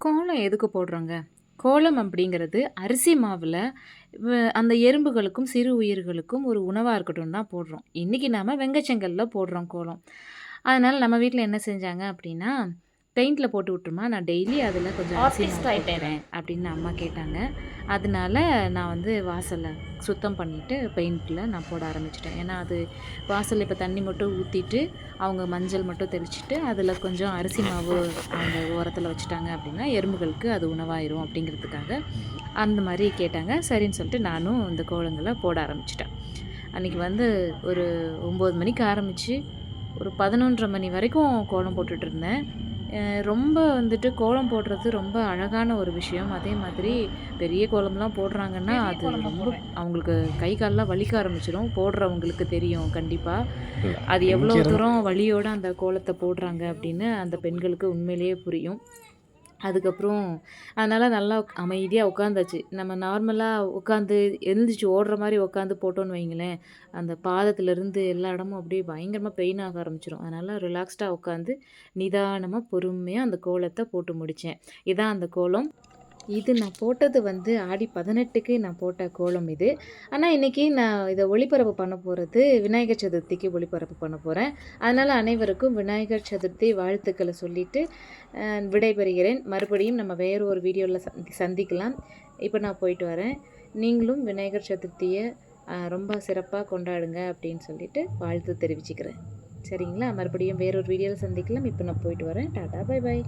கோலம் எதுக்கு போடுறோங்க? கோலம் அப்படிங்கிறது அரிசி மாவில் வ அந்த எறும்புகளுக்கும், சிறு உயிர்களுக்கும் ஒரு உணவாக இருக்கட்டும் தான் போடுறோம். இன்றைக்கி நாம் வெங்கச்செங்கல்ல போடுறோம் கோலம். அதனால் நம்ம வீட்டில் என்ன செஞ்சாங்க அப்படின்னா, பெயிண்ட்ல போட்டு விட்டுருமா, நான் டெய்லி அதில கொஞ்சம் ஆயிட்டேன் அப்படின்னு அம்மா கேட்டாங்க. அதனால நான் வந்து வாசல சுத்தம் பண்ணிட்டு பெயிண்ட்ல நான் போட ஆரம்பிச்சுட்டேன். ஏன்னா அது வாசல்ல இப்ப தண்ணி மட்டும் ஊத்திட்டு, அவங்க மஞ்சள் மட்டும் தெளிச்சுட்டு, அதில கொஞ்சம் அரிசி மாவு அந்த ஓரத்தில வச்சுட்டாங்க அப்படின்னா, எறும்புகளுக்கு அது உணவாயிரும் அப்படிங்கிறதுக்காக அந்த மாரி கேட்டாங்க. சரின்னு சொல்லிட்டு நானும் இந்த கோலங்கள போட ஆரம்பிச்சுட்டேன். அன்னைக்கு வந்து ஒரு 9 மணிக்கு ஆரம்பிச்சு, ஒரு 11:30 மணி வரைக்கும் கோலம் போட்டுட்ருந்தேன். ரொம்ப வந்துட்டு கோலம் போடுறது ரொம்ப அழகான ஒரு விஷயம். அதே மாதிரி பெரிய கோலம்லாம் போடுறாங்கன்னா, அது ரொம்ப. அவங்களுக்கு கை கால்லாம் வலிக்க ஆரம்பிச்சுரும். போடுறவங்களுக்கு தெரியும் கண்டிப்பா. இல்ல. அது எவ்வளோ தூரம் வலியோட அந்த கோலத்த போடுறாங்க அப்படின்னு அந்த பெண்களுக்கு உண்மையிலேயே புரியும். அதுக்கப்புறம் அதனால் நல்லா அமைதியாக உட்காந்தாச்சு. நம்ம நார்மலாக உட்காந்து எழுந்திரிச்சு ஓடுற மாதிரி உட்காந்து போட்டோன்னு வைங்களேன், அந்த பாதத்துலேருந்து எல்லா இடமும் அப்படியே பயங்கரமாக பெயின் ஆக ஆரம்பிச்சிடும் அதனால் ரிலாக்ஸ்டாக உட்காந்து நிதானமாக பொறுமையாக அந்த கோலத்தை போட்டு முடித்தேன் இதான் அந்த கோலம். இது நான் போட்டது வந்து ஆடி 18க்கு நான் போட்ட கோலம் இது. ஆனால் இன்னைக்கு நான் இதை ஒளிபரப்பு பண்ண போகிறது விநாயகர் சதுர்த்திக்கு ஒளிபரப்பு பண்ண போகிறேன் அதனால் அனைவருக்கும் விநாயகர் சதுர்த்தி வாழ்த்துக்களை சொல்லிட்டு, விடைபெறுகிறேன். மறுபடியும் நம்ம வேறு ஒரு வீடியோவில் சந்தி சந்திக்கலாம். இப்போ நான் போயிட்டு வரேன். நீங்களும் விநாயகர் சதுர்த்தியை ரொம்ப சிறப்பாக கொண்டாடுங்க அப்படின்னு சொல்லிட்டு வாழ்த்து தெரிவிச்சுக்கிறேன். சரிங்களா? மறுபடியும் வேறொரு வீடியோவில் சந்திக்கலாம். இப்போ நான் போயிட்டு வரேன். Tata, bye bye.